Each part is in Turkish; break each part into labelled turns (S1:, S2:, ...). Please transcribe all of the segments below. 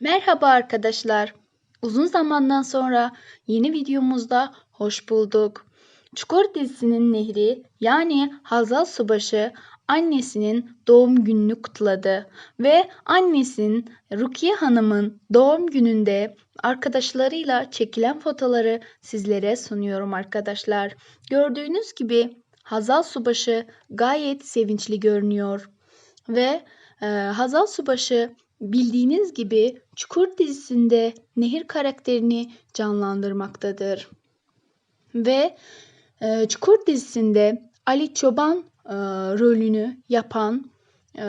S1: Merhaba arkadaşlar. Uzun zamandan sonra yeni videomuzda hoş bulduk. Çukur dizisinin Nehri yani Hazal Subaşı annesinin doğum gününü kutladı ve annesinin Rukiye Hanım'ın doğum gününde arkadaşlarıyla çekilen fotoları sizlere sunuyorum arkadaşlar. Gördüğünüz gibi Hazal Subaşı gayet sevinçli görünüyor ve e, Hazal Subaşı bildiğiniz gibi Çukur dizisinde Nehir karakterini canlandırmaktadır. Ve e, Çukur dizisinde Ali Çoban e, rolünü yapan e,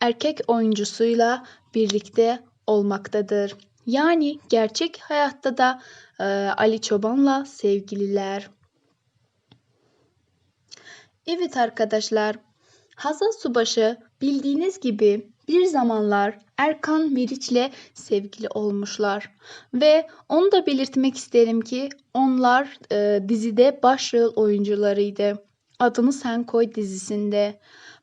S1: erkek oyuncusuyla birlikte olmaktadır. Yani gerçek hayatta da e, Ali Çoban'la sevgililer. Evet arkadaşlar, Hazal Subaşı bildiğiniz gibi bir zamanlar Erkan Meriç'le sevgili olmuşlar. Ve onu da belirtmek isterim ki onlar e, dizide başrol oyuncularıydı. Adını Sen Koy dizisinde.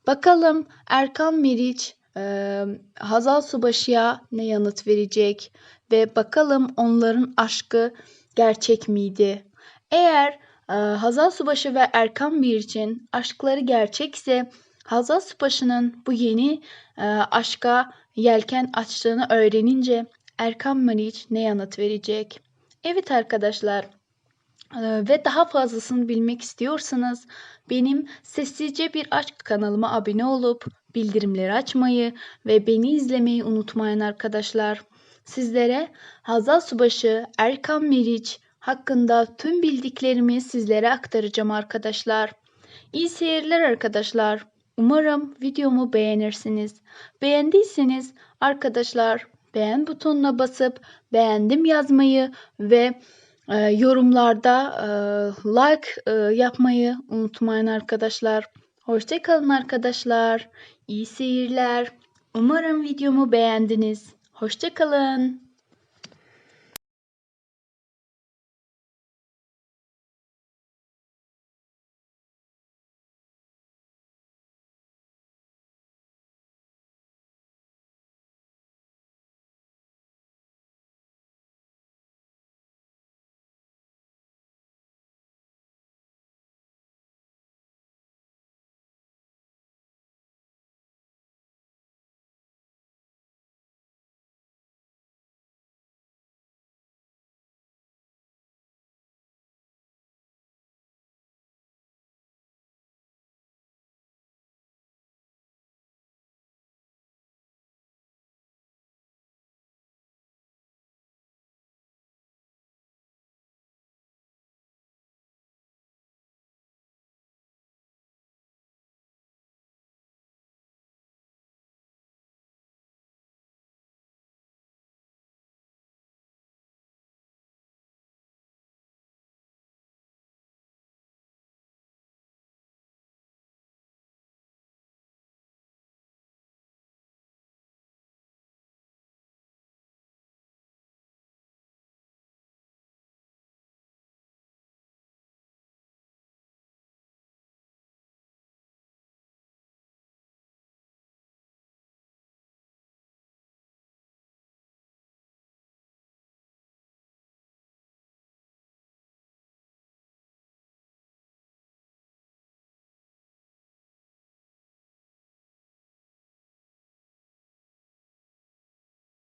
S1: Bakalım Erkan Meriç e, Hazal Subaşı'ya ne yanıt verecek ve bakalım onların aşkı gerçek miydi? Eğer e, Hazal Subaşı ve Erkan Meriç'in aşkları gerçekse Hazal Subaşı'nın bu yeni e, aşka yelken açtığını öğrenince Erkan Meriç ne yanıt verecek? Evet arkadaşlar e, ve daha fazlasını bilmek istiyorsanız benim Sessizce Bir Aşk kanalıma abone olup bildirimleri açmayı ve beni izlemeyi unutmayın arkadaşlar. Sizlere Hazal Subaşı, Erkan Meriç hakkında tüm bildiklerimi sizlere aktaracağım arkadaşlar. İyi seyirler arkadaşlar. Umarım videomu beğenirsiniz. Beğendiyseniz arkadaşlar beğen butonuna basıp beğendim yazmayı ve e, yorumlarda e, like e, yapmayı unutmayın arkadaşlar. Hoşçakalın arkadaşlar. İyi seyirler. Umarım videomu beğendiniz. Hoşçakalın.